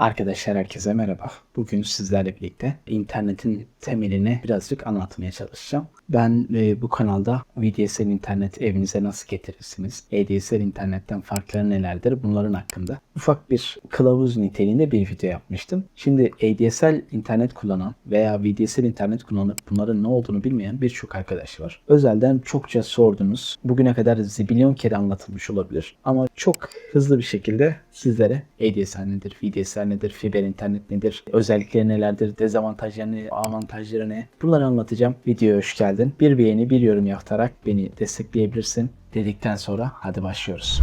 Arkadaşlar herkese merhaba. Bugün sizlerle birlikte internetin temelini birazcık anlatmaya çalışacağım. Ben e, bu kanalda VDSL internet evinize nasıl getirirsiniz? ADSL internetten farkları nelerdir? Bunların hakkında ufak bir kılavuz niteliğinde bir video yapmıştım. Şimdi ADSL internet kullanan veya VDSL internet kullanıp bunların ne olduğunu bilmeyen birçok arkadaş var. Özelden çokça sordunuz. Bugüne kadar zibilyon kere anlatılmış olabilir. Ama çok hızlı bir şekilde sizlere ADSL nedir, VDSL nedir, fiber internet nedir, özellikleri nelerdir, dezavantajları ne, avantajları ne bunları anlatacağım. Videoya hoş geldin. Bir beğeni, bir yorum yaptarak beni destekleyebilirsin dedikten sonra hadi başlıyoruz.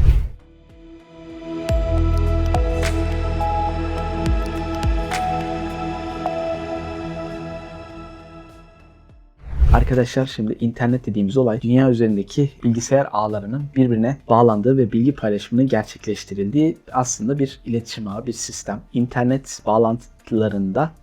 Arkadaşlar şimdi internet dediğimiz olay dünya üzerindeki bilgisayar ağlarının birbirine bağlandığı ve bilgi paylaşımının gerçekleştirildiği aslında bir iletişim ağı, bir sistem. İnternet bağlantılarında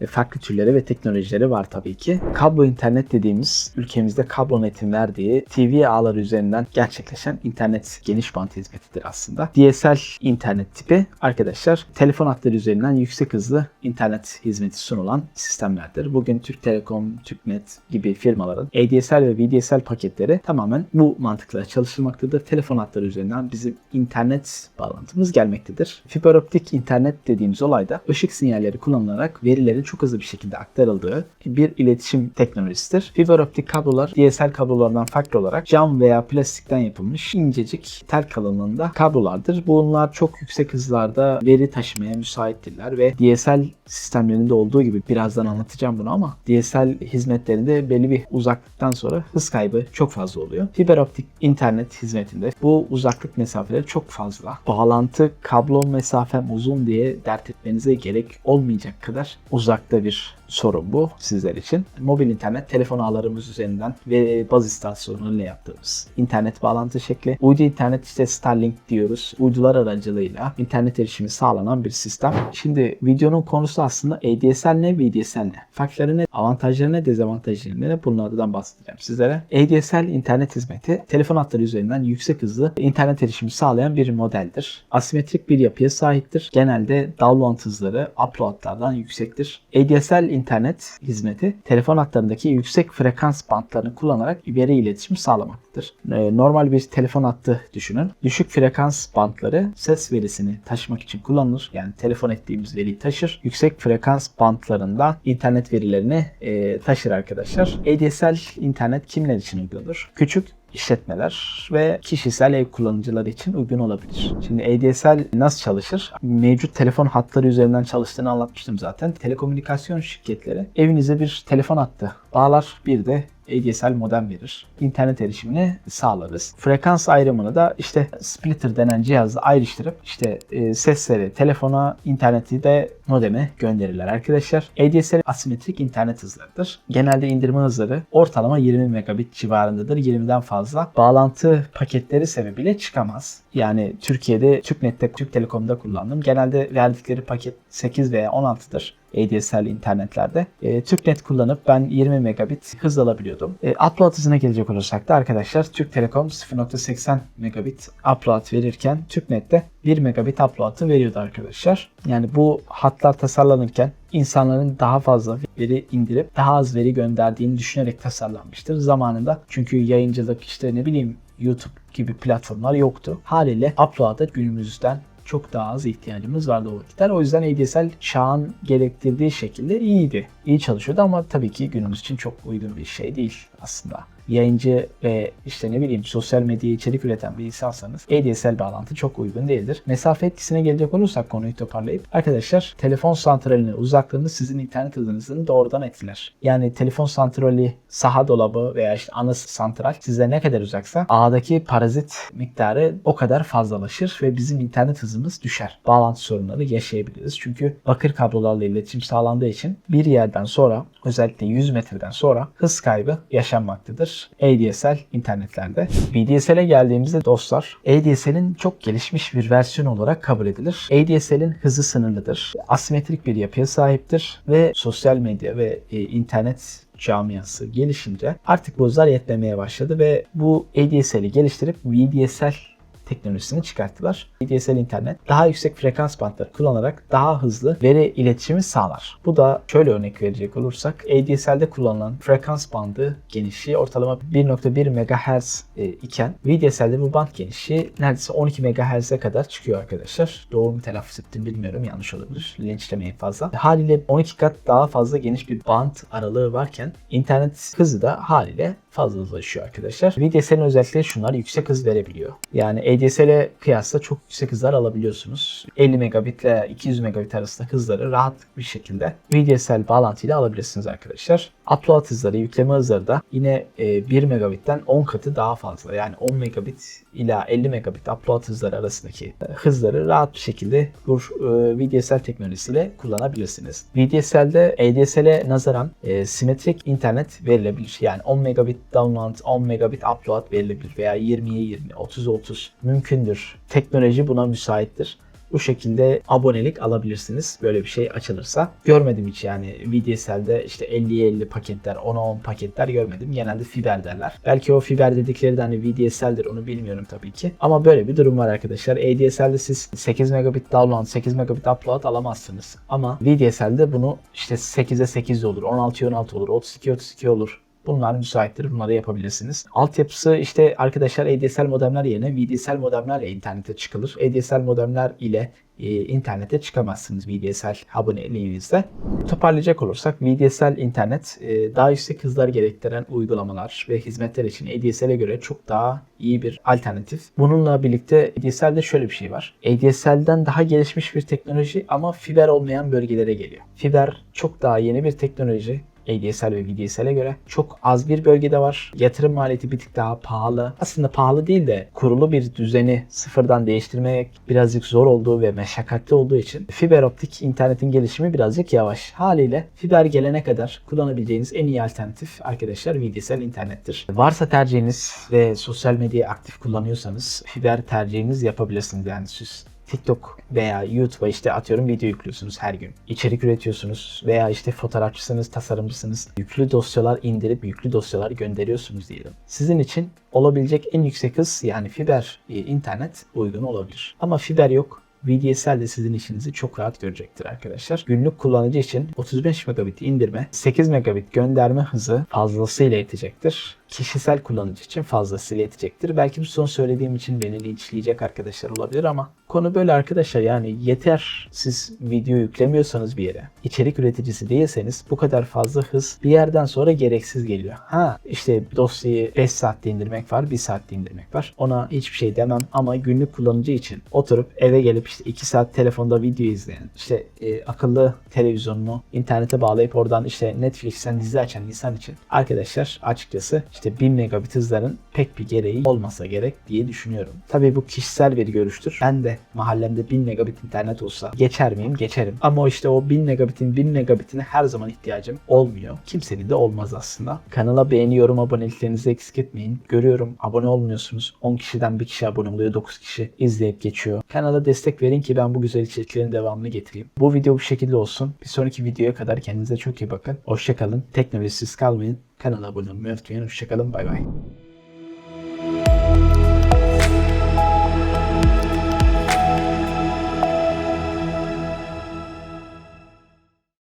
ve farklı türleri ve teknolojileri var tabii ki. Kablo internet dediğimiz ülkemizde kablo netin verdiği TV ağları üzerinden gerçekleşen internet geniş bant hizmetidir aslında. DSL internet tipi arkadaşlar telefon hatları üzerinden yüksek hızlı internet hizmeti sunulan sistemlerdir. Bugün Türk Telekom, Türknet gibi firmaların ADSL ve VDSL paketleri tamamen bu mantıkla çalışılmaktadır. Telefon hatları üzerinden bizim internet bağlantımız gelmektedir. Fiber optik internet dediğimiz olayda ışık sinyalleri kullanılarak verilerin çok hızlı bir şekilde aktarıldığı bir iletişim teknolojisidir. Fiber optik kablolar DSL kablolardan farklı olarak cam veya plastikten yapılmış incecik tel kalınlığında kablolardır. Bunlar çok yüksek hızlarda veri taşımaya müsaittirler ve DSL sistemlerinde olduğu gibi birazdan anlatacağım bunu ama DSL hizmetlerinde belli bir uzaklıktan sonra hız kaybı çok fazla oluyor. Fiber optik internet hizmetinde bu uzaklık mesafeleri çok fazla. Bağlantı kablo mesafem uzun diye dert etmenize gerek olmayacak kadar uzakta bir sorun bu sizler için. Mobil internet telefon ağlarımız üzerinden ve baz istasyonuyla yaptığımız internet bağlantı şekli. Uydu internet işte Starlink diyoruz. Uydular aracılığıyla internet erişimi sağlanan bir sistem. Şimdi videonun konusu aslında ADSL ne, VDSL ne? Farkları ne, avantajları ne, dezavantajları ne? Bunlardan bahsedeceğim sizlere. ADSL internet hizmeti telefon hatları üzerinden yüksek hızlı internet erişimi sağlayan bir modeldir. Asimetrik bir yapıya sahiptir. Genelde download hızları uploadlardan yüksektir. ADSL internet hizmeti telefon hatlarındaki yüksek frekans bantlarını kullanarak veri iletişimi sağlamaktadır. Ee, Normal bir telefon hattı düşünün. Düşük frekans bantları ses verisini taşımak için kullanılır. Yani telefon ettiğimiz veriyi taşır. Yüksek frekans bantlarından internet verilerini e, taşır arkadaşlar. ADSL internet kimler için uygundur? Küçük işletmeler ve kişisel ev kullanıcıları için uygun olabilir. Şimdi ADSL nasıl çalışır? Mevcut telefon hatları üzerinden çalıştığını anlatmıştım zaten. Telekomünikasyon şirketleri evinize bir telefon hattı bağlar bir de ADSL modem verir. İnternet erişimini sağlarız. Frekans ayrımını da işte splitter denen cihazla ayrıştırıp işte e, sesleri telefona, interneti de modeme gönderirler arkadaşlar. ADSL asimetrik internet hızlarıdır. Genelde indirme hızları ortalama 20 megabit civarındadır. 20'den fazla. Bağlantı paketleri sebebiyle çıkamaz. Yani Türkiye'de TürkNet'te, Türk Telekom'da kullandım. Genelde verdikleri paket 8 veya 16'dır. ADSL internetlerde. E, TürkNet kullanıp ben 20 megabit hız alabiliyordum. E, upload hızına gelecek olursak da arkadaşlar Türk Telekom 0.80 megabit upload verirken TürkNet'te 1 megabit upload'ı veriyordu arkadaşlar. Yani bu hatlar tasarlanırken insanların daha fazla veri indirip daha az veri gönderdiğini düşünerek tasarlanmıştır zamanında. Çünkü yayıncılık işte ne bileyim YouTube gibi platformlar yoktu. Haliyle upload'a günümüzden çok daha az ihtiyacımız vardı o vakitler. O yüzden ADSL çağın gerektirdiği şekilde iyiydi. İyi çalışıyordu ama tabii ki günümüz için çok uygun bir şey değil aslında yayıncı ve işte ne bileyim sosyal medya içerik üreten bir insansanız ADSL bağlantı çok uygun değildir. Mesafe etkisine gelecek olursak konuyu toparlayıp arkadaşlar telefon santralinin uzaklığını sizin internet hızınızın doğrudan etkiler. Yani telefon santrali saha dolabı veya işte ana santral size ne kadar uzaksa ağdaki parazit miktarı o kadar fazlalaşır ve bizim internet hızımız düşer. Bağlantı sorunları yaşayabiliriz. Çünkü bakır kablolarla iletişim sağlandığı için bir yerden sonra özellikle 100 metreden sonra hız kaybı yaşanmaktadır. ADSL internetlerde. VDSL'e geldiğimizde dostlar ADSL'in çok gelişmiş bir versiyon olarak kabul edilir. ADSL'in hızı sınırlıdır. Asimetrik bir yapıya sahiptir ve sosyal medya ve e, internet camiası gelişince artık bu hızlar yetmemeye başladı ve bu ADSL'i geliştirip VDSL teknolojisini çıkarttılar. VDSL internet daha yüksek frekans bantları kullanarak daha hızlı veri iletişimi sağlar. Bu da şöyle örnek verecek olursak ADSL'de kullanılan frekans bandı genişliği ortalama 1.1 MHz e, iken VDSL'de bu band genişliği neredeyse 12 MHz'e kadar çıkıyor arkadaşlar. Doğru mu telaffuz ettim bilmiyorum yanlış olabilir. Linçlemeyin fazla. Haliyle 12 kat daha fazla geniş bir band aralığı varken internet hızı da haliyle fazlalaşıyor arkadaşlar. VDSL'in özellikleri şunlar yüksek hız verebiliyor. Yani ADSL'e kıyasla çok yüksek hızlar alabiliyorsunuz. 50 megabit ile 200 megabit arasında hızları rahat bir şekilde VDSL bağlantıyla alabilirsiniz arkadaşlar. Upload hızları, yükleme hızları da yine e, 1 megabitten 10 katı daha fazla. Yani 10 megabit ila 50 megabit upload hızları arasındaki e, hızları rahat bir şekilde bu e, VDSL teknolojisiyle kullanabilirsiniz. VDSL'de ADSL'e nazaran e, simetrik internet verilebilir. Yani 10 megabit download, 10 megabit upload verilebilir veya 20'ye 20, 30'a 30 mümkündür. Teknoloji buna müsaittir. Bu şekilde abonelik alabilirsiniz böyle bir şey açılırsa. Görmedim hiç yani VDSL'de işte 50'ye 50 paketler, 10'a 10 paketler görmedim. Genelde fiber derler. Belki o fiber dedikleri de hani VDSL'dir onu bilmiyorum tabii ki. Ama böyle bir durum var arkadaşlar. ADSL'de siz 8 megabit download, 8 megabit upload alamazsınız. Ama VDSL'de bunu işte 8'e 8 olur, 16'ya 16 olur, 32 32 olur. Bunlar müsaittir. Bunları yapabilirsiniz. Altyapısı işte arkadaşlar ADSL modemler yerine VDSL modemlerle internete çıkılır. ADSL modemler ile e, internete çıkamazsınız VDSL aboneliğinizde. Toparlayacak olursak VDSL internet e, daha yüksek hızlar gerektiren uygulamalar ve hizmetler için ADSL'e göre çok daha iyi bir alternatif. Bununla birlikte ADSL'de şöyle bir şey var. ADSL'den daha gelişmiş bir teknoloji ama fiber olmayan bölgelere geliyor. Fiber çok daha yeni bir teknoloji. ADSL ve VDSL'e göre çok az bir bölgede var. Yatırım maliyeti bir tık daha pahalı. Aslında pahalı değil de kurulu bir düzeni sıfırdan değiştirmek birazcık zor olduğu ve meşakkatli olduğu için fiber optik internetin gelişimi birazcık yavaş. Haliyle fiber gelene kadar kullanabileceğiniz en iyi alternatif arkadaşlar VDSL internettir. Varsa tercihiniz ve sosyal medyayı aktif kullanıyorsanız fiber tercihiniz yapabilirsiniz. Yani siz TikTok veya YouTube'a işte atıyorum video yüklüyorsunuz her gün. İçerik üretiyorsunuz veya işte fotoğrafçısınız, tasarımcısınız. Yüklü dosyalar indirip yüklü dosyalar gönderiyorsunuz diyelim. Sizin için olabilecek en yüksek hız yani fiber e, internet uygun olabilir. Ama fiber yok. VDSL de sizin işinizi çok rahat görecektir arkadaşlar. Günlük kullanıcı için 35 megabit indirme, 8 megabit gönderme hızı fazlasıyla yetecektir. Kişisel kullanıcı için fazlasıyla yetecektir. Belki bu son söylediğim için beni linçleyecek arkadaşlar olabilir ama konu böyle arkadaşlar yani yeter siz video yüklemiyorsanız bir yere. içerik üreticisi değilseniz bu kadar fazla hız bir yerden sonra gereksiz geliyor. Ha işte dosyayı 5 saatte indirmek var, 1 saatte indirmek var. Ona hiçbir şey demem ama günlük kullanıcı için oturup eve gelip işte 2 saat telefonda video izleyen, işte e, akıllı televizyonunu internete bağlayıp oradan işte Netflix'ten dizi açan insan için arkadaşlar açıkçası işte 1000 megabit hızların pek bir gereği olmasa gerek diye düşünüyorum. Tabii bu kişisel bir görüştür. Ben de mahallemde 1000 megabit internet olsa geçer miyim? Geçerim. Ama işte o 1000 megabitin 1000 megabitine her zaman ihtiyacım olmuyor. Kimsenin de olmaz aslında. Kanala beğeni, yorum, aboneliklerinizi eksik etmeyin. Görüyorum abone olmuyorsunuz. 10 kişiden bir kişi abone oluyor, 9 kişi izleyip geçiyor. Kanala destek verin ki ben bu güzel içeriklerin devamını getireyim. Bu video bu şekilde olsun. Bir sonraki videoya kadar kendinize çok iyi bakın. Hoşçakalın. Teknolojisiz kalmayın. Kanala abone olmayı unutmayın. Hoşçakalın. Bay bay.